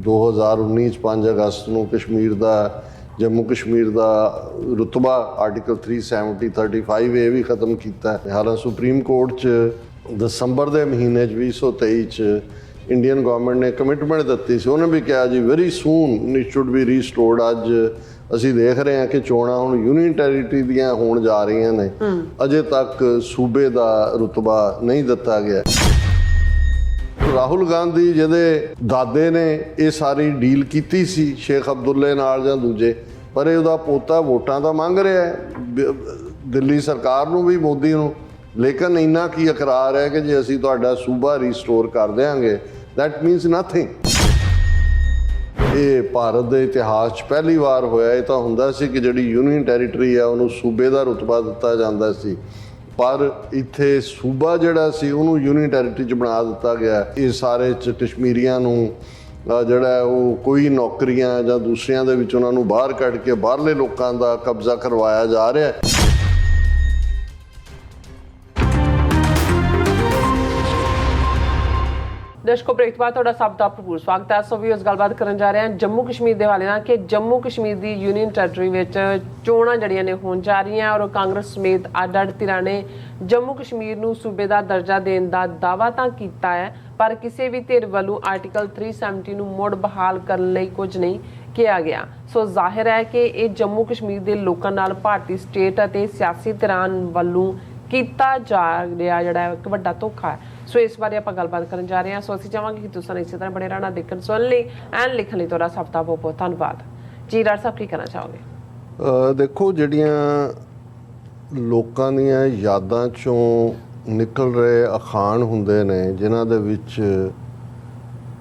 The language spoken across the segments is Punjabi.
2019 ਚ 5 ਅਗਸਤ ਨੂੰ ਕਸ਼ਮੀਰ ਦਾ ਜੰਮੂ ਕਸ਼ਮੀਰ ਦਾ ਰੁਤਬਾ ਆਰਟੀਕਲ 370 35 ਇਹ ਵੀ ਖਤਮ ਕੀਤਾ ਹੈ। ਹਾਲਾਂ ਸੁਪਰੀਮ ਕੋਰਟ ਚ ਦਸੰਬਰ ਦੇ ਮਹੀਨੇ ਚ 2023 ਚ ਇੰਡੀਅਨ ਗਵਰਨਮੈਂਟ ਨੇ ਕਮਿਟਮੈਂਟ ਦਿੱਤੀ ਸੀ। ਉਹਨੇ ਵੀ ਕਿਹਾ ਜੀ very soon it should be restored ਅੱਜ ਅਸੀਂ ਦੇਖ ਰਹੇ ਹਾਂ ਕਿ ਚੋਣਾਂ ਹੁਣ ਯੂਨੀਅਨ ਟੈਰੀਟਰੀ ਦੀਆਂ ਹੋਣ ਜਾ ਰਹੀਆਂ ਨੇ। ਅਜੇ ਤੱਕ ਸੂਬੇ ਦਾ ਰੁਤਬਾ ਨਹੀਂ ਦਿੱਤਾ ਗਿਆ। ਰਾਹੁਲ ਗਾਂਧੀ ਜਿਹਦੇ ਦਾਦੇ ਨੇ ਇਹ ਸਾਰੀ ਡੀਲ ਕੀਤੀ ਸੀ, ਸ਼ੇਖ ਅਬਦੁੱਲੇ ਨਾਲ ਜਾਂ ਦੂਜੇ, ਪਰ ਇਹ ਉਹਦਾ ਪੋਤਾ ਵੋਟਾਂ ਤਾਂ ਮੰਗ ਰਿਹਾ ਹੈ। ਦਿੱਲੀ ਸਰਕਾਰ ਨੂੰ ਵੀ, ਮੋਦੀ ਨੂੰ। ਲੇਕਿਨ ਇੰਨਾ ਕੀ ਇਕਰਾਰ ਹੈ ਕਿ ਜੇ ਅਸੀਂ ਤੁਹਾਡਾ ਸੂਬਾ ਰੀਸਟੋਰ ਕਰ ਦੇਵਾਂਗੇ that ਮੀਨਸ ਨਥਿੰਗ ਇਹ ਭਾਰਤ ਦੇ ਇਤਿਹਾਸ 'ਚ ਪਹਿਲੀ ਵਾਰ ਹੋਇਆ। ਇਹ ਤਾਂ ਹੁੰਦਾ ਸੀ ਕਿ ਜਿਹੜੀ ਯੂਨੀਅਨ ਟੈਰੀਟਰੀ ਆ ਉਹਨੂੰ ਸੂਬੇ ਦਾ ਰੁਤਬਾ ਦਿੱਤਾ ਜਾਂਦਾ ਸੀ। ਪਰ ਇੱਥੇ ਸੂਬਾ ਜਿਹੜਾ ਸੀ, ਉਹਨੂੰ ਯੂਨੀਅਨ ਟੈਰੀਟਰੀ 'ਚ ਬਣਾ ਦਿੱਤਾ ਗਿਆ। ਇਹ ਸਾਰੇ 'ਚ ਕਸ਼ਮੀਰੀਆਂ ਨੂੰ ਜਿਹੜਾ ਉਹ ਕੋਈ ਨੌਕਰੀਆਂ ਜਾਂ ਦੂਸਰਿਆਂ ਦੇ ਵਿੱਚ ਉਹਨਾਂ ਨੂੰ ਬਾਹਰ ਕੱਢ ਕੇ ਬਾਹਰਲੇ ਲੋਕਾਂ ਦਾ ਕਬਜ਼ਾ ਕਰਵਾਇਆ ਜਾ ਰਿਹਾ ਹੈ। ਦਰਸ਼ਕੋ ਬ੍ਰੇਕ ਤੋਂ ਬਾਅਦ ਤੁਹਾਡਾ ਸਭ ਦਾ ਭਰਪੂਰ ਸਵਾਗਤ ਹੈ। ਸੋ ਵੀ ਉਸ ਗੱਲਬਾਤ ਕਰਨ ਜਾ ਰਹੇ ਹਾਂ ਜੰਮੂ ਕਸ਼ਮੀਰ ਦੇ ਹਵਾਲੇ ਨਾਲ ਕਿ ਜੰਮੂ ਕਸ਼ਮੀਰ ਦੀ ਯੂਨੀਅਨ ਟੈਰੀਟਰੀ ਵਿੱਚ ਚੋਣਾਂ ਜੜੀਆਂ ਨੇ ਹੋਣ ਜਾ ਰਹੀਆਂ ਔਰ ਕਾਂਗਰਸ ਸਮੇਤ ਅੱਡ-ਅੱਡ ਧਿਰਾਂ ਨੇ ਜੰਮੂ ਕਸ਼ਮੀਰ ਨੂੰ ਸੂਬੇ ਦਾ ਦਰਜਾ ਦੇਣ ਦਾ ਦਾਅਵਾ ਤਾਂ ਕੀਤਾ ਹੈ, ਪਰ ਕਿਸੇ ਵੀ ਧਿਰ ਵੱਲੋਂ ਆਰਟੀਕਲ 370 ਨੂੰ ਮੁੜ ਬਹਾਲ ਕਰਨ ਲਈ ਕੁਝ ਨਹੀਂ ਕਿਹਾ ਗਿਆ। ਸੋ ਜ਼ਾਹਿਰ ਹੈ ਕਿ ਇਹ ਜੰਮੂ ਕਸ਼ਮੀਰ ਦੇ ਲੋਕਾਂ ਨਾਲ ਭਾਰਤੀ ਸਟੇਟ ਅਤੇ ਸਿਆਸੀ ਧਿਰਾਂ ਵੱਲੋਂ ਕੀਤਾ ਜਾ ਰਿਹਾ ਜਿਹੜਾ ਇੱਕ ਵੱਡਾ ਧੋਖਾ ਹੈ। ਸੋ ਇਸ ਬਾਰੇ ਆਪਾਂ ਗੱਲਬਾਤ ਕਰਨ ਜਾ ਰਹੇ ਹਾਂ। ਸੋ ਅਸੀਂ ਚਾਹਾਂਗੇ ਕਿ ਤੁਸੀਂ ਇਸੇ ਤਰ੍ਹਾਂ ਬਣੇ ਰਹਿਣਾ ਦੇਖਣ, ਸੁਣਨ ਲਈ ਐਂਡ ਲਿਖਣ ਲਈ ਤੁਹਾਡਾ ਸਭ ਦਾ ਬਹੁਤ ਬਹੁਤ ਧੰਨਵਾਦ। ਜੀ ਡਾਕਟਰ ਸਾਹਿਬ, ਕੀ ਕਹਿਣਾ ਚਾਹੋਗੇ? ਦੇਖੋ, ਜਿਹੜੀਆਂ ਲੋਕਾਂ ਦੀਆਂ ਯਾਦਾਂ ਚੋਂ ਨਿਕਲ ਰਹੇ ਅਖਾਣ ਹੁੰਦੇ ਨੇ, ਜਿਨ੍ਹਾਂ ਦੇ ਵਿੱਚ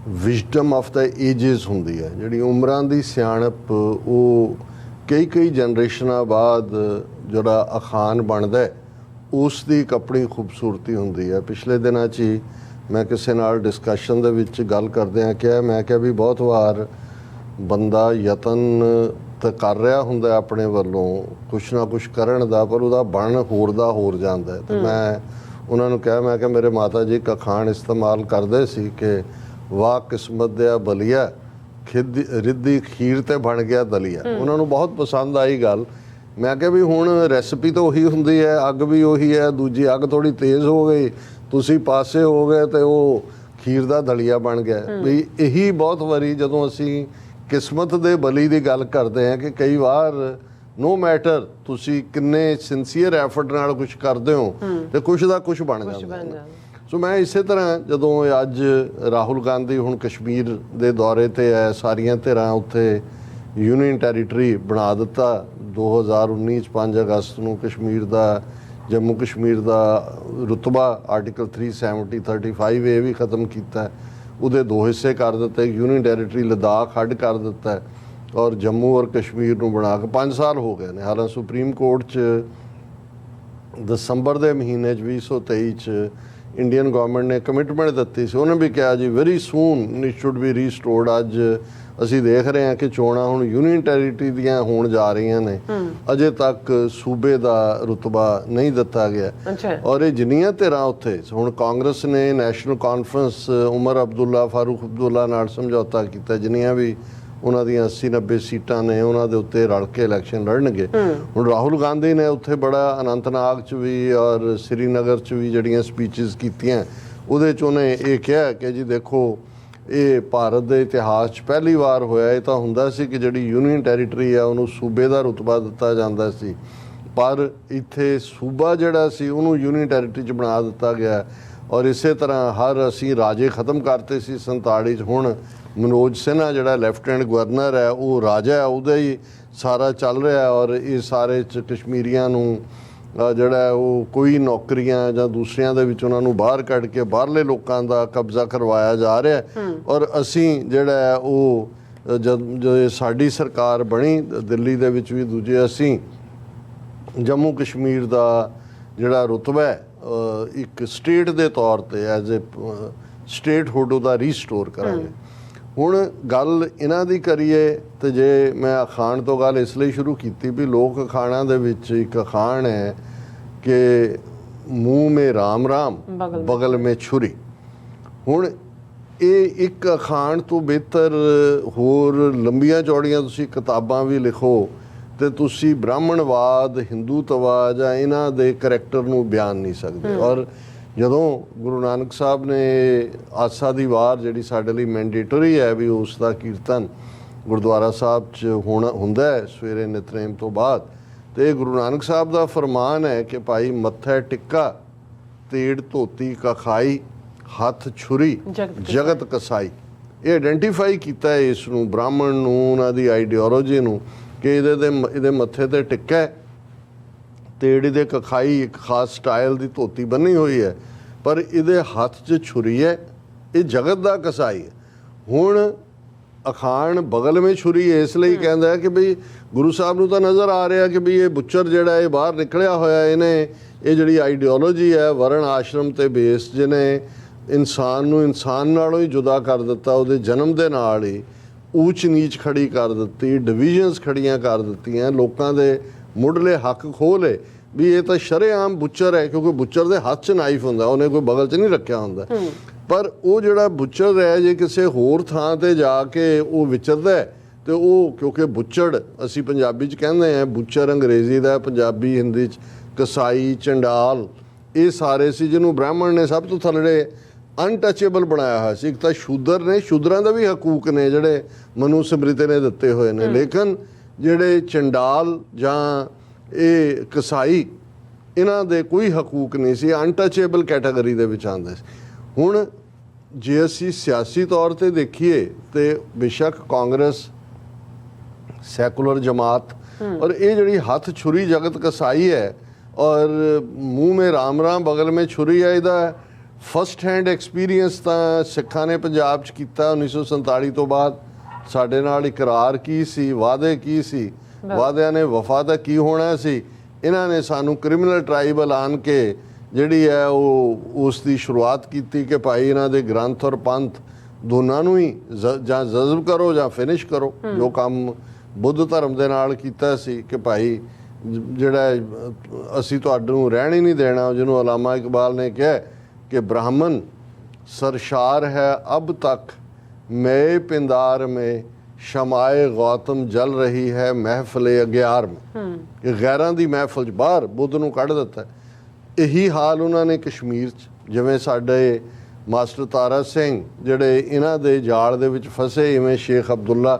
ਵਿਜ਼ਡਮ ਆਫ ਦਾ ਏਜਸ ਹੁੰਦੀ ਹੈ। ਜਿਹੜੀ ਉਮਰਾਂ ਦੀ ਸਿਆਣਪ, ਉਹ ਕਈ ਕਈ ਜਨਰੇਸ਼ਨਾਂ ਬਾਅਦ ਜਿਹੜਾ ਅਖਾਣ ਬਣਦਾ ਹੈ। ਉਸ ਦੀ ਇੱਕ ਆਪਣੀ ਖੂਬਸੂਰਤੀ ਹੁੰਦੀ ਹੈ। ਪਿਛਲੇ ਦਿਨਾਂ 'ਚ ਹੀ ਮੈਂ ਕਿਸੇ ਨਾਲ ਡਿਸਕਸ਼ਨ ਦੇ ਵਿੱਚ ਗੱਲ ਕਰਦਿਆਂ ਕਿਹਾ ਮੈਂ ਕਿਹਾ ਵੀ ਬਹੁਤ ਵਾਰ ਬੰਦਾ ਯਤਨ ਤਾਂ ਕਰ ਰਿਹਾ ਹੁੰਦਾ ਆਪਣੇ ਵੱਲੋਂ ਕੁਛ ਨਾ ਕੁਛ ਕਰਨ ਦਾ ਪਰ ਉਹਦਾ ਬਣ ਹੋਰ ਦਾ ਹੋਰ ਜਾਂਦਾ ਤੇ ਮੈਂ ਉਹਨਾਂ ਨੂੰ ਕਿਹਾ ਮੈਂ ਕਿ ਮੇਰੇ ਮਾਤਾ ਜੀ ਇੱਕ ਅਖਾਣ ਇਸਤੇਮਾਲ ਕਰਦੇ ਸੀ ਕਿ ਵਾਹ ਕਿਸਮਤ ਦਿਆ ਬਲੀਆ ਖਿੱਦ ਰਿੱਧੀ ਖੀਰ ਤੇ ਬਣ ਗਿਆ ਦਲੀਆ। ਉਹਨਾਂ ਨੂੰ ਬਹੁਤ ਪਸੰਦ ਆਈ ਗੱਲ। ਮੈਂ ਕਿਹਾ ਵੀ ਹੁਣ ਰੈਸਪੀ ਤਾਂ ਉਹੀ ਹੁੰਦੀ ਹੈ ਅੱਗ ਵੀ ਉਹੀ ਹੈ ਦੂਜੀ ਅੱਗ ਥੋੜੀ ਤੇਜ਼ ਹੋ ਗਈ ਤੁਸੀਂ ਪਾਸੇ ਹੋ ਗਏ ਤੇ ਉਹ ਖੀਰ ਦਾ ਦਲੀਆ ਬਣ ਗਿਆ। ਵੀ ਇਹੀ ਬਹੁਤ ਵਾਰੀ ਜਦੋਂ ਅਸੀਂ ਕਿਸਮਤ ਦੇ ਬਲੀ ਦੀ ਗੱਲ ਕਰਦੇ ਹਾਂ ਕਿ ਕਈ ਵਾਰ ਨੋ ਮੈਟਰ ਤੁਸੀਂ ਕਿੰਨੇ ਸਿੰਸੀਅਰ ਐਫਰਟ ਨਾਲ ਕੁਝ ਕਰਦੇ ਹੋ ਤੇ ਕੁਝ ਦਾ ਕੁਝ ਬਣ ਜਾਂਦਾ। ਸੋ ਮੈਂ ਇਸੇ ਤਰ੍ਹਾਂ ਜਦੋਂ ਅੱਜ ਰਾਹੁਲ ਗਾਂਧੀ ਹੁਣ ਕਸ਼ਮੀਰ ਦੇ ਦੌਰੇ ਤੇ ਹੈ ਸਾਰੀਆਂ ਧਿਰਾਂ ਉੱਥੇ ਯੂਨੀਅਨ ਟੈਰੀਟਰੀ ਬਣਾ ਦਿੱਤਾ। 2019 ਚ 5 ਅਗਸਤ ਨੂੰ ਕਸ਼ਮੀਰ ਦਾ, ਜੰਮੂ ਕਸ਼ਮੀਰ ਦਾ ਰੁਤਬਾ ਆਰਟੀਕਲ 370 35 ਇਹ ਵੀ ਖਤਮ ਕੀਤਾ। ਉਹਦੇ ਦੋ ਹਿੱਸੇ ਕਰ ਦਿੱਤੇ। ਯੂਨੀਅਨ ਟੈਰੀਟਰੀ ਲਦਾਖ ਹੱਡ ਕਰ ਦਿੱਤਾ ਔਰ ਜੰਮੂ ਔਰ ਕਸ਼ਮੀਰ ਨੂੰ ਬਣਾ ਕੇ 5 ਸਾਲ ਹੋ ਗਏ ਨੇ। ਹਾਲਾਂ ਸੁਪਰੀਮ ਕੋਰਟ 'ਚ ਦਸੰਬਰ ਦੇ ਮਹੀਨੇ 'ਚ 2023 ਚ ਇੰਡੀਅਨ ਗਵਰਨਮੈਂਟ ਨੇ ਕਮਿਟਮੈਂਟ ਦਿੱਤੀ ਸੀ। ਉਹਨੇ ਵੀ ਕਿਹਾ ਜੀ very soon it should be restored ਅੱਜ ਅਸੀਂ ਦੇਖ ਰਹੇ ਹਾਂ ਕਿ ਚੋਣਾਂ ਹੁਣ ਯੂਨੀਅਨ ਟੈਰੀਟਰੀ ਦੀਆਂ ਹੋਣ ਜਾ ਰਹੀਆਂ ਨੇ। ਅਜੇ ਤੱਕ ਸੂਬੇ ਦਾ ਰੁਤਬਾ ਨਹੀਂ ਦਿੱਤਾ ਗਿਆ। ਔਰ ਇਹ ਜਿੰਨੀਆਂ ਧਿਰਾਂ ਉੱਥੇ ਹੁਣ ਕਾਂਗਰਸ ਨੇ ਨੈਸ਼ਨਲ ਕਾਨਫਰੰਸ ਉਮਰ ਅਬਦੁੱਲਾ ਫਾਰੂਕ ਅਬਦੁੱਲਾ ਨਾਲ ਸਮਝੌਤਾ ਕੀਤਾ ਜਿੰਨੀਆਂ ਵੀ ਉਹਨਾਂ ਦੀਆਂ 80 90 ਸੀਟਾਂ ਨੇ ਉਹਨਾਂ ਦੇ ਉੱਤੇ ਰਲ ਕੇ ਇਲੈਕਸ਼ਨ ਲੜਨਗੇ। ਹੁਣ ਰਾਹੁਲ ਗਾਂਧੀ ਨੇ ਉੱਥੇ ਬੜਾ ਅਨੰਤਨਾਗ ਚ ਵੀ ਔਰ ਸ੍ਰੀਨਗਰ ਚ ਵੀ ਜਿਹੜੀਆਂ ਸਪੀਚਸ ਕੀਤੀਆਂ ਉਹਦੇ ਚ ਉਹਨੇ ਇਹ ਕਿਹਾ ਕਿ ਜੀ ਦੇਖੋ ਇਹ ਭਾਰਤ ਦੇ ਇਤਿਹਾਸ 'ਚ ਪਹਿਲੀ ਵਾਰ ਹੋਇਆ ਇਹ ਤਾਂ ਹੁੰਦਾ ਸੀ ਕਿ ਜਿਹੜੀ ਯੂਨੀਅਨ ਟੈਰੀਟਰੀ ਆ ਉਹਨੂੰ ਸੂਬੇ ਦਾ ਰੁਤਬਾ ਦਿੱਤਾ ਜਾਂਦਾ ਸੀ। ਪਰ ਇੱਥੇ ਸੂਬਾ ਜਿਹੜਾ ਸੀ ਉਹਨੂੰ ਯੂਨੀਅਨ ਟੈਰੀਟਰੀ 'ਚ ਬਣਾ ਦਿੱਤਾ ਗਿਆ। ਔਰ ਇਸੇ ਤਰ੍ਹਾਂ ਹਰ ਅਸੀਂ ਰਾਜੇ ਖਤਮ ਕਰਤੇ ਸੀ 47 'ਚ ਹੁਣ ਮਨੋਜ ਸਿਨਹਾ ਜਿਹੜਾ ਲੈਫਟੀਨੈਂਟ ਗਵਰਨਰ ਹੈ ਉਹ ਰਾਜਾ ਹੈ ਉਹਦਾ ਹੀ ਸਾਰਾ ਚੱਲ ਰਿਹਾ ਔਰ ਇਹ ਸਾਰੇ 'ਚ ਕਸ਼ਮੀਰੀਆਂ ਨੂੰ ਜਿਹੜਾ ਉਹ ਕੋਈ ਨੌਕਰੀਆਂ ਜਾਂ ਦੂਸਰਿਆਂ ਦੇ ਵਿੱਚ ਉਹਨਾਂ ਨੂੰ ਬਾਹਰ ਕੱਢ ਕੇ ਬਾਹਰਲੇ ਲੋਕਾਂ ਦਾ ਕਬਜ਼ਾ ਕਰਵਾਇਆ ਜਾ ਰਿਹਾ ਔਰ ਅਸੀਂ ਜਿਹੜਾ ਉਹ ਜਦ ਸਾਡੀ ਸਰਕਾਰ ਬਣੀ ਦਿੱਲੀ ਦੇ ਵਿੱਚ ਵੀ ਦੂਜੇ ਅਸੀਂ ਜੰਮੂ ਕਸ਼ਮੀਰ ਦਾ ਜਿਹੜਾ ਰੁਤਬਾ ਹੈ ਇੱਕ ਸਟੇਟ ਦੇ ਤੌਰ ਤੇ ਐਜ਼ ਅ ਸਟੇਟ ਹੁੱਡ ਉਹਦਾ ਰੀਸਟੋਰ ਕਰਾਂਗੇ। ਹੁਣ ਗੱਲ ਇਹਨਾਂ ਦੀ ਕਰੀਏ ਤੇ ਜੇ ਮੈਂ ਅਖਾਣ ਤੋਂ ਗੱਲ ਇਸ ਲਈ ਸ਼ੁਰੂ ਕੀਤੀ ਵੀ ਲੋਕ ਅਖਾਣਾਂ ਦੇ ਵਿੱਚ ਇੱਕ ਅਖਾਣ ਹੈ ਕਿ ਮੂੰਹ ਮੇ ਰਾਮ ਰਾਮ ਬਗਲ ਮੇਂ ਛੁਰੀ। ਹੁਣ ਇਹ ਇੱਕ ਅਖਾਣ ਤੋਂ ਬਿਹਤਰ ਹੋਰ ਲੰਬੀਆਂ ਚੌੜੀਆਂ ਤੁਸੀਂ ਕਿਤਾਬਾਂ ਵੀ ਲਿਖੋ ਤੇ ਤੁਸੀਂ ਬ੍ਰਾਹਮਣਵਾਦ ਹਿੰਦੂਤਵਾ ਜਾਂ ਇਹਨਾਂ ਦੇ ਕਰੈਕਟਰ ਨੂੰ ਬਿਆਨ ਨਹੀਂ ਸਕਦੇ। ਔਰ ਜਦੋਂ ਗੁਰੂ ਨਾਨਕ ਸਾਹਿਬ ਨੇ ਆਸਾ ਦੀ ਵਾਰ ਜਿਹੜੀ ਸਾਡੇ ਲਈ ਮੈਂਡੇਟਰੀ ਹੈ ਵੀ ਉਸ ਦਾ ਕੀਰਤਨ ਗੁਰਦੁਆਰਾ ਸਾਹਿਬ 'ਚ ਹੋਣਾ ਹੁੰਦਾ ਹੈ ਸਵੇਰੇ ਨਿਤਨੇਮ ਤੋਂ ਬਾਅਦ ਤੇ ਇਹ ਗੁਰੂ ਨਾਨਕ ਸਾਹਿਬ ਦਾ ਫਰਮਾਨ ਹੈ ਕਿ ਭਾਈ ਮੱਥਾ ਟਿੱਕਾ ਤੇੜ ਧੋਤੀ ਕਖਾਈ ਹੱਥ ਛੁਰੀ ਜਗਤ ਕਸਾਈ। ਇਹ ਆਇਡੈਂਟੀਫਾਈ ਕੀਤਾ ਹੈ ਇਸ ਨੂੰ ਬ੍ਰਾਹਮਣ ਨੂੰ ਉਹਨਾਂ ਦੀ ਆਈਡੀਓਲੋਜੀ ਨੂੰ ਕਿ ਇਹਦੇ ਦੇ ਇਹਦੇ ਮੱਥੇ ਤੇ ਟਿੱਕਾ ਹੈ ਤੇੜੀ ਦੇ ਕਖਾਈ ਇੱਕ ਖਾਸ ਸਟਾਈਲ ਦੀ ਧੋਤੀ ਬੰਨੀ ਹੋਈ ਹੈ ਪਰ ਇਹਦੇ ਹੱਥ 'ਚ ਛੁਰੀ ਹੈ ਇਹ ਜਗਤ ਦਾ ਕਸਾਈ ਹੈ। ਹੁਣ ਅਖਾਣ ਬਗਲ ਵਿੱਚ ਛੁਰੀ ਹੈ, ਇਸ ਲਈ ਕਹਿੰਦਾ ਕਿ ਵੀ ਗੁਰੂ ਸਾਹਿਬ ਨੂੰ ਤਾਂ ਨਜ਼ਰ ਆ ਰਿਹਾ ਕਿ ਵੀ ਇਹ ਬੁੱਚਰ ਜਿਹੜਾ ਇਹ ਬਾਹਰ ਨਿਕਲਿਆ ਹੋਇਆ ਇਹਨੇ ਇਹ ਜਿਹੜੀ ਆਈਡੀਓਲੋਜੀ ਹੈ ਵਰਣ ਆਸ਼ਰਮ ਤੇ ਬੇਸ ਜਿਹਨੇ ਇਨਸਾਨ ਨੂੰ ਇਨਸਾਨ ਨਾਲੋਂ ਹੀ ਜੁਦਾ ਕਰ ਦਿੱਤਾ ਉਹਦੇ ਜਨਮ ਦੇ ਨਾਲ ਹੀ ਊਚ ਨੀਚ ਖੜੀ ਕਰ ਦਿੱਤੀ ਡਿਵੀਜ਼ਨਸ ਖੜੀਆਂ ਕਰ ਦਿੱਤੀਆਂ ਲੋਕਾਂ ਦੇ ਮੁੱਢਲੇ ਹੱਕ ਖੋਹ ਲਏ ਵੀ ਇਹ ਤਾਂ ਸ਼ਰੇਆਮ ਬੁੱਚਰ ਹੈ ਕਿਉਂਕਿ ਬੁੱਚਰ ਦੇ ਹੱਥ 'ਚ ਨਾਈਫ ਹੁੰਦਾ ਉਹਨੇ ਕੋਈ ਬਗਲ 'ਚ ਨਹੀਂ ਰੱਖਿਆ ਹੁੰਦਾ। ਪਰ ਉਹ ਜਿਹੜਾ ਬੁੱਚਰ ਹੈ ਜੇ ਕਿਸੇ ਹੋਰ ਥਾਂ ਤੇ ਜਾ ਕੇ ਉਹ ਵਿਚਰਦਾ ਹੈ ਤੇ ਉਹ ਕਿਉਂਕਿ ਬੁੱਚੜ ਅਸੀਂ ਪੰਜਾਬੀ 'ਚ ਕਹਿੰਦੇ ਆ ਬੁੱਚਰ ਅੰਗਰੇਜ਼ੀ ਦਾ ਪੰਜਾਬੀ ਹਿੰਦੀ 'ਚ ਕਸਾਈ ਚੰਡਾਲ ਇਹ ਸਾਰੇ ਸੀ ਜਿਹਨੂੰ ਬ੍ਰਾਹਮਣ ਨੇ ਸਭ ਤੋਂ ਥੱਲੜੇ ਅਨਟੱਚੇਬਲ ਬਣਾਇਆ ਹੋਇਆ ਸੀ। ਇੱਕ ਤਾਂ ਸ਼ੂਦਰ ਨੇ ਸ਼ੂਦਰਾਂ ਦਾ ਵੀ ਹਕੂਕ ਨੇ ਜਿਹੜੇ ਮਨੂ ਸਮ੍ਰਿਤੀ ਨੇ ਦਿੱਤੇ ਹੋਏ ਨੇ। ਲੇਕਿਨ ਜਿਹੜੇ ਚੰਡਾਲ ਜਾਂ ਇਹ ਕਸਾਈ ਇਹਨਾਂ ਦੇ ਕੋਈ ਹਕੂਕ ਨਹੀਂ ਸੀ ਅਨਟੱਚੇਬਲ ਕੈਟਾਗਰੀ ਦੇ ਵਿੱਚ ਆਉਂਦੇ ਸੀ। ਹੁਣ ਜੇ ਅਸੀਂ ਸਿਆਸੀ ਤੌਰ ਤੇ ਦੇਖੀਏ ਤੇ ਬੇਸ਼ੱਕ ਕਾਂਗਰਸ ਸੈਕੂਲਰ ਜਮਾਤ ਔਰ ਇਹ ਜਿਹੜੀ ਹੱਥ ਛੁਰੀ ਜਗਤ ਕਸਾਈ ਹੈ ਔਰ ਮੂੰਹ ਮੇ ਰਾਮ ਰਾਮ ਬਗਲ ਮੇ ਛੁਰੀ ਹੈ ਇਹਦਾ ਫਸਟ ਹੈਂਡ ਐਕਸਪੀਰੀਅੰਸ ਤਾਂ ਸਿੱਖਾਂ ਨੇ ਪੰਜਾਬ 'ਚ ਕੀਤਾ 1947 ਤੋਂ ਬਾਅਦ। ਸਾਡੇ ਨਾਲ ਇਕਰਾਰ ਕੀ ਸੀ? ਵਾਅਦੇ ਕੀ ਸੀ? ਵਾਅਦਿਆਂ ਨੇ ਵਫਾ ਦਾ ਕੀ ਹੋਣਾ ਸੀ? ਇਹਨਾਂ ਨੇ ਸਾਨੂੰ ਕ੍ਰਿਮੀਨਲ ਟ੍ਰਾਈਬ ਐਲਾਨ ਕੇ ਜਿਹੜੀ ਹੈ ਉਹ ਉਸ ਦੀ ਸ਼ੁਰੂਆਤ ਕੀਤੀ ਕਿ ਭਾਈ ਇਹਨਾਂ ਦੇ ਗ੍ਰੰਥ ਔਰ ਪੰਥ ਦੋਨਾਂ ਨੂੰ ਹੀ ਜ਼- ਜਜ਼ਬ ਕਰੋ ਜਾਂ ਫਿਨਿਸ਼ ਕਰੋ। ਜੋ ਕੰਮ ਬੁੱਧ ਧਰਮ ਦੇ ਨਾਲ ਕੀਤਾ ਸੀ ਕਿ ਭਾਈ ਜਿਹੜਾ ਅਸੀਂ ਤੁਹਾਨੂੰ ਰਹਿਣ ਹੀ ਨਹੀਂ ਦੇਣਾ ਜਿਹਨੂੰ ਅਲਾਮਾ ਇਕਬਾਲ ਨੇ ਕਿਹਾ ਕਿ ਬ੍ਰਾਹਮਣ ਸਰਸ਼ਾਰ ਹੈ ਅਬ ਤੱਕ ਮੈਂ ਪਿੰਦਾਰ में ਸ਼ਮਾਏ ਗੌਤਮ ਜਲ ਰਹੀ ਹੈ ਮਹਿਫਲੇ ਅਗਿਆਰ में ਇਹ ਗੈਰਾਂ ਦੀ ਮਹਿਫਲ 'ਚ ਬਾਹਰ ਬੁੱਧ ਨੂੰ ਕੱਢ ਦਿੱਤਾ। ਇਹੀ ਹਾਲ ਉਹਨਾਂ ਨੇ ਕਸ਼ਮੀਰ 'ਚ ਜਿਵੇਂ ਸਾਡੇ ਮਾਸਟਰ ਤਾਰਾ ਸਿੰਘ ਜਿਹੜੇ ਇਹਨਾਂ ਦੇ ਜਾਲ ਦੇ ਵਿੱਚ ਫਸੇ ਇਵੇਂ ਸ਼ੇਖ ਅਬਦੁੱਲਾ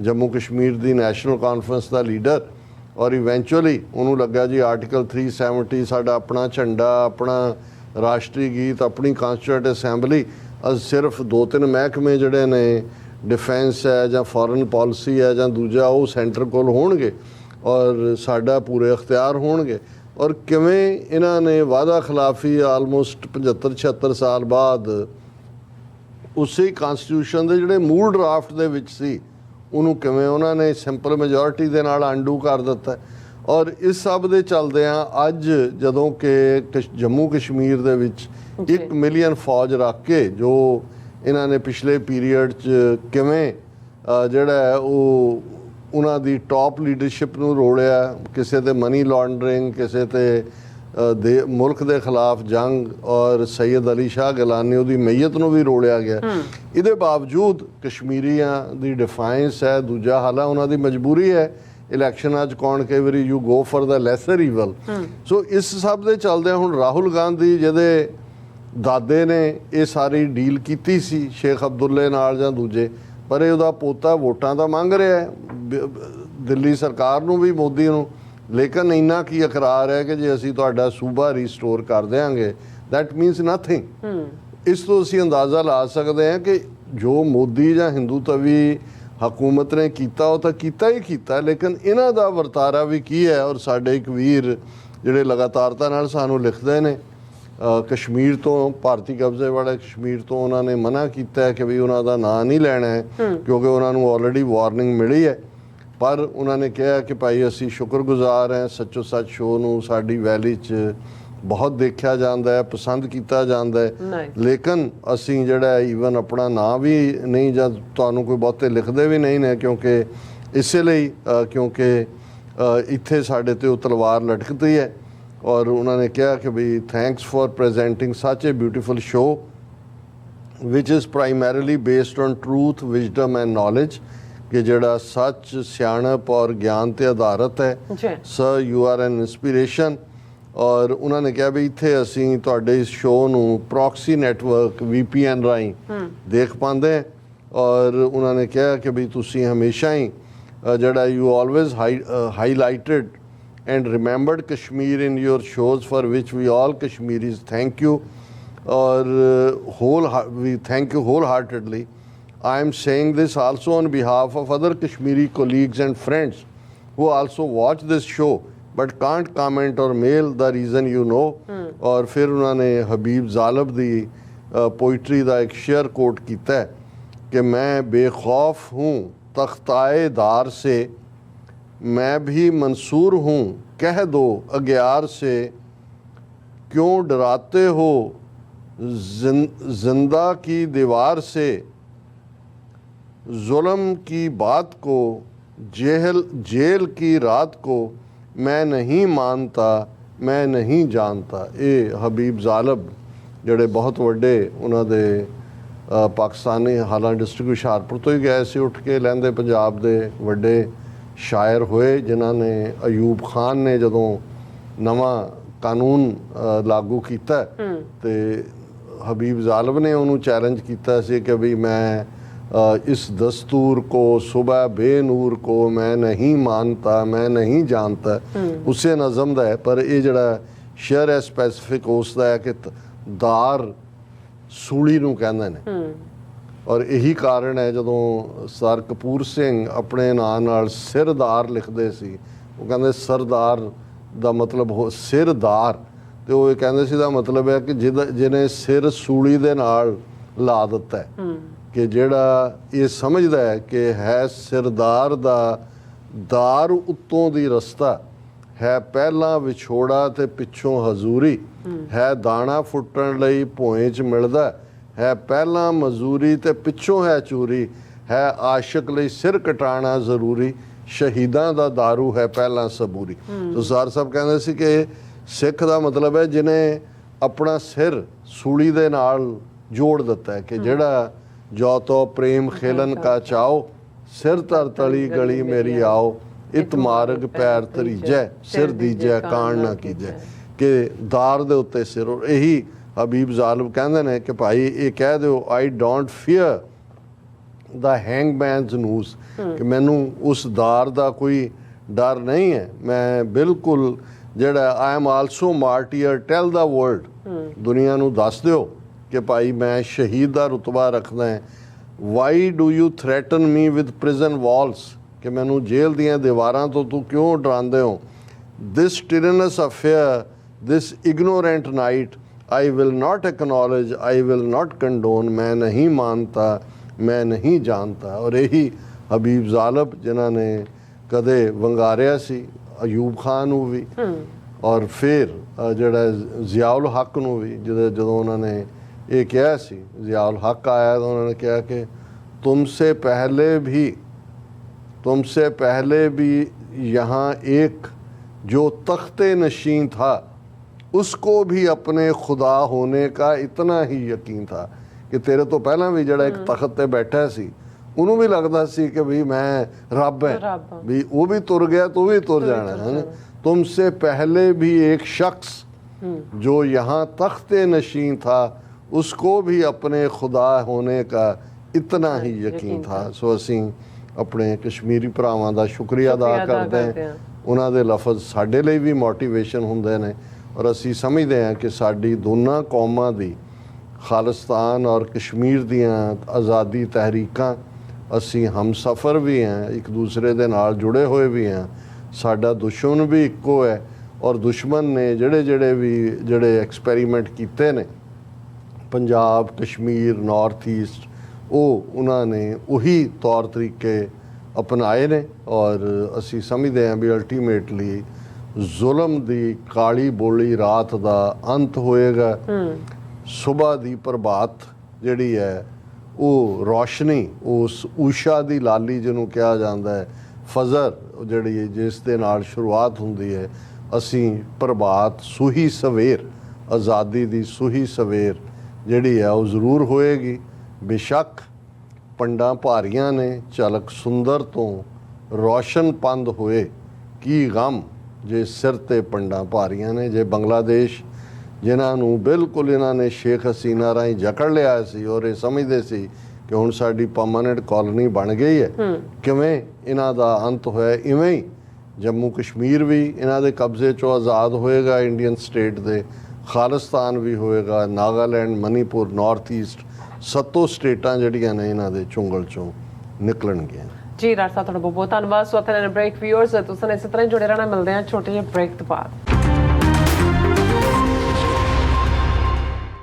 ਜੰਮੂ ਕਸ਼ਮੀਰ ਦੀ ਨੈਸ਼ਨਲ ਕਾਨਫਰੰਸ ਦਾ ਲੀਡਰ ਔਰ ਇਵੈਂਚੁਅਲੀ ਉਹਨੂੰ ਲੱਗਾ ਜੀ ਆਰਟੀਕਲ 370 ਸਾਡਾ ਆਪਣਾ ਝੰਡਾ ਆਪਣਾ ਰਾਸ਼ਟਰੀ ਗੀਤ ਆਪਣੀ ਕਨਸਟੀਟਿਊਟ ਅਸੈਂਬਲੀ ਅਸ ਸਿਰਫ ਦੋ ਤਿੰਨ ਮਹਿਕਮੇ ਜਿਹੜੇ ਨੇ ਡਿਫੈਂਸ ਹੈ ਜਾਂ ਫੋਰਨ ਪਾਲਿਸੀ ਹੈ ਜਾਂ ਦੂਜਾ ਉਹ ਸੈਂਟਰ ਕੋਲ ਹੋਣਗੇ ਔਰ ਸਾਡਾ ਪੂਰੇ ਅਖਤਿਆਰ ਹੋਣਗੇ। ਔਰ ਕਿਵੇਂ ਇਹਨਾਂ ਨੇ ਵਾਅਦਾ ਖਿਲਾਫੀ ਆਲਮੋਸਟ 75 76 ਸਾਲ ਬਾਅਦ ਉਸੇ ਕਨਸਟੀਟਿਊਸ਼ਨ ਦੇ ਜਿਹੜੇ ਮੂਲ ਡਰਾਫਟ ਦੇ ਵਿੱਚ ਸੀ, ਉਹਨੂੰ ਕਿਵੇਂ ਉਹਨਾਂ ਨੇ ਸਿੰਪਲ ਮੈਜੋਰਿਟੀ ਦੇ ਨਾਲ ਅੰਡੂ ਕਰ ਦਿੱਤਾ। ਔਰ ਇਸ ਸਭ ਦੇ ਚੱਲਦਿਆਂ ਅੱਜ ਜਦੋਂ ਕਿ ਜੰਮੂ ਕਸ਼ਮੀਰ ਦੇ ਵਿੱਚ 1 ਮਿਲੀਅਨ ਫੌਜ ਰੱਖ ਕੇ ਜੋ ਇਹਨਾਂ ਨੇ ਪਿਛਲੇ ਪੀਰੀਅਡ 'ਚ ਕਿਵੇਂ ਜਿਹੜਾ ਹੈ ਉਹ ਉਹਨਾਂ ਦੀ ਟਾਪ ਲੀਡਰਸ਼ਿਪ ਨੂੰ ਰੋੜਿਆ ਕਿਸੇ ਤੇ ਮਨੀ ਲਾਂਡਰਿੰਗ ਕਿਸੇ ਤੇ ਦੇ ਮੁਲਕ ਦੇ ਖਿਲਾਫ ਜੰਗ ਔਰ ਸੈਯਦ ਅਲੀ ਸ਼ਾਹ ਗਿਲਾਨੀ ਉਹਦੀ ਮਈਤ ਨੂੰ ਵੀ ਰੋਲਿਆ ਗਿਆ। ਇਹਦੇ ਬਾਵਜੂਦ ਕਸ਼ਮੀਰੀਆਂ ਦੀ ਡਿਫਾਈਂਸ ਹੈ ਦੂਜਾ ਹਾਲਾ ਉਹਨਾਂ ਦੀ ਮਜਬੂਰੀ ਹੈ ਇਲੈਕਸ਼ਨਾਂ 'ਚ ਕੌਣ ਕਈ ਵਾਰੀ you go for the lesser evil so ਇਸ ਸਭ ਦੇ ਚੱਲਦੇ ਹੁਣ ਰਾਹੁਲ ਗਾਂਧੀ ਜਿਹਦੇ ਦਾਦੇ ਨੇ ਇਹ ਸਾਰੀ ਡੀਲ ਕੀਤੀ ਸੀ ਸ਼ੇਖ ਅਬਦੁੱਲੇ ਨਾਲ ਜਾਂ ਦੂਜੇ ਪਰ ਇਹ ਉਹਦਾ ਪੋਤਾ ਵੋਟਾਂ ਤਾਂ ਮੰਗ ਰਿਹਾ ਹੈ। ਦਿੱਲੀ ਸਰਕਾਰ ਨੂੰ ਵੀ ਮੋਦੀ ਨੂੰ। ਲੇਕਿਨ ਇੰਨਾ ਕੀ ਇਕਰਾਰ ਹੈ ਕਿ ਜੇ ਅਸੀਂ ਤੁਹਾਡਾ ਸੂਬਾ ਰੀਸਟੋਰ ਕਰ ਦੇਾਂਗੇ that means nothing. ਇਸ ਤੋਂ ਅਸੀਂ ਅੰਦਾਜ਼ਾ ਲਾ ਸਕਦੇ ਹਾਂ ਕਿ ਜੋ ਮੋਦੀ ਜਾਂ ਹਿੰਦੂ ਤਵੀ ਹਕੂਮਤ ਨੇ ਕੀਤਾ ਉਹ ਤਾਂ ਕੀਤਾ ਹੀ ਕੀਤਾ ਲੇਕਿਨ ਇਹਨਾਂ ਦਾ ਵਰਤਾਰਾ ਵੀ ਕੀ ਹੈ? ਔਰ ਸਾਡੇ ਇੱਕ ਵੀਰ ਜਿਹੜੇ ਲਗਾਤਾਰਤਾ ਨਾਲ ਸਾਨੂੰ ਲਿਖਦੇ ਨੇ ਕਸ਼ਮੀਰ ਤੋਂ ਭਾਰਤੀ ਕਬਜ਼ੇ ਵਾਲੇ ਕਸ਼ਮੀਰ ਤੋਂ ਉਹਨਾਂ ਨੇ ਮਨਾ ਕੀਤਾ ਕਿ ਵੀ ਉਹਨਾਂ ਦਾ ਨਾਂ ਨਹੀਂ ਲੈਣਾ ਹੈ ਕਿਉਂਕਿ ਉਹਨਾਂ ਨੂੰ ਆਲਰੇਡੀ ਵਾਰਨਿੰਗ ਮਿਲੀ ਹੈ। ਪਰ ਉਹਨਾਂ ਨੇ ਕਿਹਾ ਕਿ ਭਾਈ ਅਸੀਂ ਸ਼ੁਕਰਗੁਜ਼ਾਰ ਹਾਂ ਸੱਚੋ ਸੱਚ ਸ਼ੋਅ ਨੂੰ ਸਾਡੀ ਵੈਲੀ 'ਚ ਬਹੁਤ ਦੇਖਿਆ ਜਾਂਦਾ ਹੈ ਪਸੰਦ ਕੀਤਾ ਜਾਂਦਾ ਹੈ. ਲੇਕਿਨ ਅਸੀਂ ਜਿਹੜਾ ਈਵਨ ਆਪਣਾ ਨਾਂ ਵੀ ਨਹੀਂ ਜਾਂ ਤੁਹਾਨੂੰ ਕੋਈ ਬਹੁਤੇ ਲਿਖਦੇ ਵੀ ਨਹੀਂ ਨੇ ਕਿਉਂਕਿ ਇਸੇ ਲਈ ਕਿਉਂਕਿ ਇੱਥੇ ਸਾਡੇ ਤੇ ਉਹ ਤਲਵਾਰ ਲਟਕਦੀ ਹੈ ਔਰ ਉਹਨਾਂ ਨੇ ਕਿਹਾ ਕਿ ਵੀ thanks for presenting such a beautiful show which is primarily based on truth wisdom and knowledge ਕਿ ਜਿਹੜਾ ਸੱਚ ਸਿਆਣਪ ਔਰ ਗਿਆਨ ਤੇ ਆਧਾਰਿਤ ਹੈ। Sir you are an inspiration ਔਰ ਉਹਨਾਂ ਨੇ ਕਿਹਾ ਵੀ ਇੱਥੇ ਅਸੀਂ ਤੁਹਾਡੇ ਇਸ ਸ਼ੋਅ ਨੂੰ ਪ੍ਰੋਕਸੀ ਨੈਟਵਰਕ VPN ਰਾਹੀਂ ਦੇਖ ਪਾਉਂਦੇ ਹਾਂ ਔਰ ਉਹਨਾਂ ਨੇ ਕਿਹਾ ਕਿ ਵੀ ਤੁਸੀਂ ਹਮੇਸ਼ਾ ਹੀ ਜਿਹੜਾ you always highlighted and remembered Kashmir in your shows for which we all Kashmiris thank you or uh, whole we thank you wholeheartedly I am saying this also on behalf of other Kashmiri colleagues and friends who also watch this show but can't comment और mail the reason you know और फिर उन्होंने हबीब जालब दी पोइट्री का एक शेयर कोट किया कि मैं बेखौफ हूँ तख्ताए दार से। मैं भी मंसूर हूँ कह दो अग्यार से। क्यों डराते हो ज़िंदा की दीवार से? जुल्म की बात को जेल जेल की रात को। ਮੈਂ ਨਹੀਂ ਮੰਨਤਾ ਮੈਂ ਨਹੀਂ ਜਾਣਤਾ। ਇਹ ਹਬੀਬ ਜ਼ਾਲਬ ਜਿਹੜੇ ਬਹੁਤ ਵੱਡੇ ਉਹਨਾਂ ਦੇ ਪਾਕਿਸਤਾਨੀ ਹਾਲਾਂ ਡਿਸਟ੍ਰਿਕਟ ਹੁਸ਼ਿਆਰਪੁਰ ਤੋਂ ਹੀ ਗਏ ਸੀ ਉੱਠ ਕੇ ਲੈਂਦੇ ਪੰਜਾਬ ਦੇ ਵੱਡੇ ਸ਼ਾਇਰ ਹੋਏ ਜਿਨ੍ਹਾਂ ਨੇ ਅਯੂਬ ਖਾਨ ਨੇ ਜਦੋਂ ਨਵਾਂ ਕਾਨੂੰਨ ਲਾਗੂ ਕੀਤਾ ਤੇ ਹਬੀਬ ਜ਼ਾਲਬ ਨੇ ਉਹਨੂੰ ਚੈਲੰਜ ਕੀਤਾ ਸੀ ਕਿ ਵੀ ਮੈਂ ਅ, ਇਸ ਦਸਤੂਰ को सुबह बेनूर को मैं नहीं मानता मैं नहीं जानता ਉਸੇ ਨਜ਼ਮ ਦਾ ਹੈ ਪਰ ਇਹ ਜਿਹੜਾ ਸ਼ੇਅਰ ਹੈ ਸਪੈਸੀਫਿਕ ਉਸ ਦਾ ਹੈ ਕਿ ਤ- ਦਾਰ ਸੂਲੀ ਨੂੰ ਕਹਿੰਦੇ ਨੇ ਔਰ ਇਹੀ ਕਾਰਨ ਹੈ ਜਦੋਂ ਸਰ ਕਪੂਰ ਸਿੰਘ ਆਪਣੇ ਨਾਂ ਨਾਲ ਸਿਰਦਾਰ ਲਿਖਦੇ ਸੀ ਉਹ ਕਹਿੰਦੇ ਸਰਦਾਰ ਦਾ ਮਤਲਬ ਹੋ ਸਿਰਦਾਰ ਤੇ ਉਹ ਇਹ ਕਹਿੰਦੇ ਸੀ ਦਾ ਮਤਲਬ ਹੈ ਕਿ ਜਿਹਦਾ ਜਿਹਨੇ ਸਿਰ ਸੂਲੀ ਦੇ ਨਾਲ ਲਾ ਦਿੱਤਾ ਹੈ ਕਿ ਜਿਹੜਾ ਇਹ ਸਮਝਦਾ ਹੈ ਕਿ ਹੈ ਸਿਰਦਾਰ ਦਾ ਦਾਰ ਉੱਤੋਂ ਦੀ ਰਸਤਾ ਹੈ ਪਹਿਲਾਂ ਵਿਛੋੜਾ ਤੇ ਪਿੱਛੋਂ ਹਜ਼ੂਰੀ ਹੈ ਦਾਣਾ ਫੁੱਟਣ ਲਈ ਭੋਏ ਚ ਮਿਲਦਾ ਹੈ ਪਹਿਲਾਂ ਮਜ਼ਦੂਰੀ ਤੇ ਪਿੱਛੋਂ ਹੈ ਚੂਰੀ ਹੈ ਆਸ਼ਿਕ ਲਈ ਸਿਰ ਕਟਾਣਾ ਜ਼ਰੂਰੀ ਸ਼ਹੀਦਾਂ ਦਾ दारू ਹੈ ਪਹਿਲਾਂ ਸਬੂਰੀ। ਸੋ ਸਰ ਸਾਹਿਬ ਕਹਿੰਦੇ ਸੀ ਕਿ ਸਿੱਖ ਦਾ ਮਤਲਬ ਹੈ ਜਿਨੇ ਆਪਣਾ ਸਿਰ ਸੂਲੀ ਦੇ ਨਾਲ ਜੋੜ ਦਿੱਤਾ ਹੈ ਕਿ ਜਿਹੜਾ ਜੋ ਤੋ ਪ੍ਰੇਮ ਖੇਲਨ ਕਾ ਚਾਓ ਸਿਰ ਤਰ ਤਲੀ ਗਲੀ ਮੇਰੀ ਆਓ ਇਤ ਮਾਰਗ ਪੈਰ ਤਰੀਜੈ ਸਿਰ ਦੀਜੈ ਕਾਣ ਨਾ ਕੀਜੈ। ਕਿ ਦਾਰ ਦੇ ਉੱਤੇ ਸਿਰ ਇਹੀ ਹਬੀਬ ਜ਼ਾਲਬ ਕਹਿੰਦੇ ਨੇ ਕਿ ਭਾਈ ਇਹ ਕਹਿ ਦਿਓ ਆਈ ਡੋਂਟ ਫੀਅਰ ਦਾ ਹੈਂਗਮੈਨਸ ਨੂਸ ਕਿ ਮੈਨੂੰ ਉਸ ਦਾਰ ਦਾ ਕੋਈ ਡਰ ਨਹੀਂ ਹੈ। ਮੈਂ ਬਿਲਕੁਲ ਜਿਹੜਾ I am also martyr tell the world ਦੁਨੀਆ ਨੂੰ ਦੱਸ ਦਿਓ। ਕਿ ਭਾਈ ਮੈਂ ਸ਼ਹੀਦ ਦਾ ਰਤਬਾ ਰੱਖਦਾ ਹਾਂ। Why do you threaten me with prison walls ਕਿ ਮੈਨੂੰ ਜੇਲ੍ਹ ਦੀਆਂ ਦੀਵਾਰਾਂ ਤੋਂ ਤੂੰ ਕਿਉਂ ਡਰਾਉਂਦੇ ਹੋ? This tyrannous affair, this ignorant night, I will not acknowledge, I will not condone, ਮੈਂ ਨਹੀਂ ਮਾਨਤਾ ਮੈਂ ਨਹੀਂ ਜਾਣਤਾ ਔਰ ਇਹੀ ਹਬੀਬ ਜ਼ਾਲਬ ਜਿਨ੍ਹਾਂ ਨੇ ਕਦੇ ਵੰਗਾਰਿਆ ਸੀ ਅਯੂਬ ਖਾਨ ਨੂੰ ਵੀ। ਔਰ ਫਿਰ ਜਿਹੜਾ ਜ਼ਿਆਉਲ ਹੱਕ ਨੂੰ ਵੀ ਜਦੋਂ ਉਹਨਾਂ ਨੇ یہ کیا سی؟ ضیاء الحق آیا تو انہوں نے کہا کہ تم سے پہلے بھی تم سے پہلے بھی یہاں ایک جو تخت نشین تھا اس کو بھی اپنے خدا ہونے کا اتنا ہی یقین تھا کہ تیرے تو پہلا بھی جڑا ایک تخت تے بیٹھا سی انہوں بھی لگتا سی کہ بھی میں رب ہیں۔ بھی وہ بھی تر گیا تو بھی تر جانا ہے تم سے پہلے بھی ایک شخص جو یہاں تخت نشین تھا उसको भी अपने खुदा होने का इतना ही यकीन था ਸੋ ਅਸੀਂ ਆਪਣੇ ਕਸ਼ਮੀਰੀ ਭਰਾਵਾਂ ਦਾ ਸ਼ੁਕਰੀਆ ਅਦਾ ਸ਼ੁਕਰੀਆ ਅਦਾ ਕਰਦੇ ਕਰਦੇ ਹਾਂ ਹਾਂ। ਉਹਨਾਂ ਦੇ ਲਫ਼ਜ਼ ਸਾਡੇ ਲਈ ਵੀ ਮੋਟੀਵੇਸ਼ਨ ਹੁੰਦੇ ਨੇ ਔਰ ਅਸੀਂ ਸਮਝਦੇ ਹਾਂ ਕਿ ਸਾਡੀ ਦੋਨਾਂ ਕੌਮਾਂ ਦੀ ਖਾਲਿਸਤਾਨ ਔਰ ਕਸ਼ਮੀਰ ਦੀਆਂ ਆਜ਼ਾਦੀ ਤਹਿਰੀਕਾਂ ਅਸੀਂ ਹਮਸਫਰ ਵੀ ਹਾਂ ਇੱਕ ਦੂਸਰੇ ਦੇ ਨਾਲ ਜੁੜੇ ਹੋਏ ਵੀ ਹਾਂ ਸਾਡਾ ਦੁਸ਼ਮਣ ਵੀ ਇੱਕੋ ਹੈ ਔਰ ਦੁਸ਼ਮਣ ਨੇ ਜਿਹੜੇ ਜਿਹੜੇ ਵੀ ਜਿਹੜੇ ਐਕਸਪੈਰੀਮੈਂਟ ਕੀਤੇ ਨੇ ਪੰਜਾਬ ਕਸ਼ਮੀਰ ਨਾਰਥ ਈਸਟ ਉਹ ਉਹਨਾਂ ਨੇ ਉਹੀ ਤੌਰ ਤਰੀਕੇ ਅਪਣਾਏ ਨੇ ਔਰ ਅਸੀਂ ਸਮਝਦੇ ਹਾਂ ਵੀ ਅਲਟੀਮੇਟਲੀ ਜ਼ੁਲਮ ਦੀ ਕਾਲੀ ਬੋਲੀ ਰਾਤ ਦਾ ਅੰਤ ਹੋਏਗਾ। ਸਵੇਰ ਦੀ ਪ੍ਰਭਾਤ ਜਿਹੜੀ ਹੈ ਉਹ ਰੋਸ਼ਨੀ ਉਸ ਊਸ਼ਾ ਦੀ ਲਾਲੀ ਜਿਹਨੂੰ ਕਿਹਾ ਜਾਂਦਾ ਹੈ ਫਜ਼ਰ ਜਿਹੜੀ ਜਿਸ ਦੇ ਨਾਲ ਸ਼ੁਰੂਆਤ ਹੁੰਦੀ ਹੈ ਅਸੀਂ ਪ੍ਰਭਾਤ ਸੁਹੀ ਸਵੇਰ ਆਜ਼ਾਦੀ ਦੀ ਸੁਹੀ ਸਵੇਰ ਜਿਹੜੀ ਹੈ ਉਹ ਜ਼ਰੂਰ ਹੋਏਗੀ। ਬੇਸ਼ੱਕ ਪੰਡਾਂ ਭਾਰੀਆਂ ਨੇ ਝਲਕ ਸੁੰਦਰ ਤੋਂ ਰੋਸ਼ਨ ਪੰਦ ਹੋਏ। ਕੀ ਗਮ ਜੇ ਸਿਰ ਤੇ ਪੰਡਾਂ ਭਾਰੀਆਂ ਨੇ ਜੇ ਬੰਗਲਾਦੇਸ਼ ਜਿਨ੍ਹਾਂ ਨੂੰ ਬਿਲਕੁਲ ਇਹਨਾਂ ਨੇ ਸ਼ੇਖ ਹਸੀਨਾ ਰਾਹੀਂ ਜਕੜ ਲਿਆ ਸੀ ਔਰ ਇਹ ਸਮਝਦੇ ਸੀ ਕਿ ਹੁਣ ਸਾਡੀ ਪਰਮਾਨੈਂਟ ਕਾਲੋਨੀ ਬਣ ਗਈ ਹੈ। ਕਿਵੇਂ ਇਹਨਾਂ ਦਾ ਅੰਤ ਹੋਇਆ? ਇਵੇਂ ਹੀ ਜੰਮੂ ਕਸ਼ਮੀਰ ਵੀ ਇਹਨਾਂ ਦੇ ਕਬਜ਼ੇ ਚੋਂ ਆਜ਼ਾਦ ਹੋਏਗਾ ਇੰਡੀਅਨ ਸਟੇਟ ਦੇ। ਖਾਲਿਸਤਾਨ ਵੀ ਹੋਏਗਾ, ਨਾਗਾਲੈਂਡ, ਮਨੀਪੁਰ ਨਾਰਥ ਈਸਟ ਸੱਤੋਂ ਸਟੇਟਾਂ ਜਿਹੜੀਆਂ ਨੇ ਇਹਨਾਂ ਦੇ ਚੁੰਗਲ ਚੋਂ ਨਿਕਲਣਗੀਆਂ। ਜੀ ਰਾਜ ਸਾਹਿਬ ਤੁਹਾਡਾ ਬਹੁਤ ਬਹੁਤ ਧੰਨਵਾਦ। ਸੋ ਅਥਨ ਬ੍ਰੇਕ ਵਿਊਅਰਸ ਤੁਸੀਂ ਇਸੇ ਤਰ੍ਹਾਂ ਜੁੜੇ ਰਹਿਣਾ। ਮਿਲਦੇ ਹਾਂ ਛੋਟੇ ਜਿਹੇ ਬ੍ਰੇਕ ਤੋਂ ਬਾਅਦ।